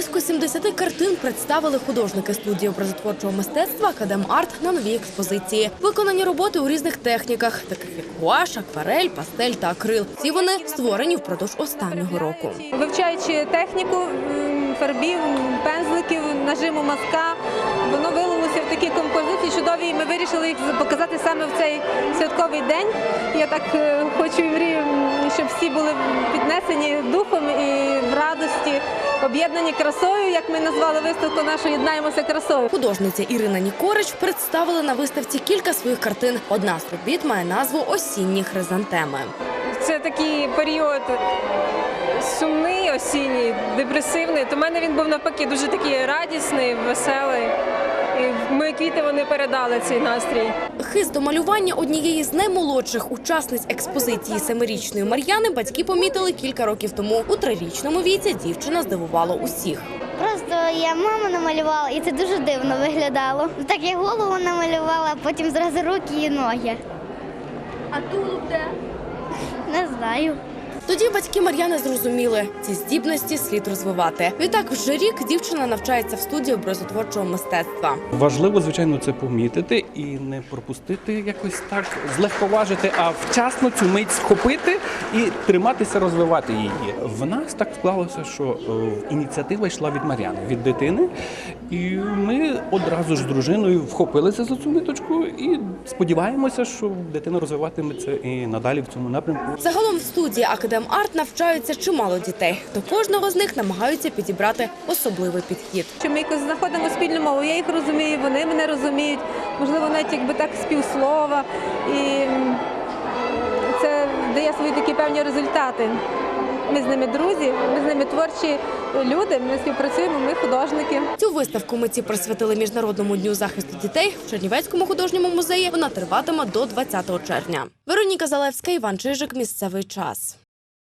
Близько 70 картин представили художники студії образотворчого мистецтва Академ Арт на новій експозиції. Виконані роботи у різних техніках, таких як гуаш, акварель, пастель та акрил. Всі вони створені впродовж останнього року. Вивчаючи техніку фарбів, пензликів, нажиму мазка, воно вилилося в такі композиції чудові. Ми вирішили їх показати саме в цей святковий день. Я так е, хочу і мрію, щоб всі були піднесені духом і в радості, об'єднані красою, як ми назвали виставку нашу Єднаємося красою. Художниця Ірина Нікорич представила на виставці кілька своїх картин. Одна з робіт має назву Осінні хризантеми. Це такий період сумний, осінній, депресивний. То в мене він був навпаки дуже такий радісний, веселий. І мої квіти вони передали цей настрій. Хист до малювання однієї з наймолодших учасниць експозиції семирічної Мар'яни батьки помітили кілька років тому. У трирічному віці дівчина здивувала усіх. Просто я маму намалювала, і це дуже дивно виглядало. Так я голову намалювала, а потім зразу руки і ноги. А тулуб де? Не знаю. Тоді батьки Мар'яни зрозуміли, ці здібності слід розвивати. Відтак вже рік дівчина навчається в студії образотворчого мистецтва. Важливо, звичайно, це помітити і не пропустити якось так, злегковажити, а вчасно цю мить схопити і триматися, розвивати її. В нас так склалося, що е, ініціатива йшла від Мар'яни, від дитини, і ми одразу ж з дружиною вхопилися за цю ниточку і сподіваємося, що дитина розвиватиметься і надалі в цьому напрямку. Загалом в студії Арт навчаються чимало дітей. До кожного з них намагаються підібрати особливий підхід. Що ми якось знаходимо спільну мову. Я їх розумію, вони мене розуміють. Можливо, навіть якби так співслова. І це дає свої такі певні результати. Ми з ними друзі, ми з ними творчі люди, ми співпрацюємо, ми художники. Цю виставку митці присвятили міжнародному дню захисту дітей в Чернівецькому художньому музеї. Вона триватиме до 20 червня. Вероніка Залевська, Іван Чижик. Місцевий час.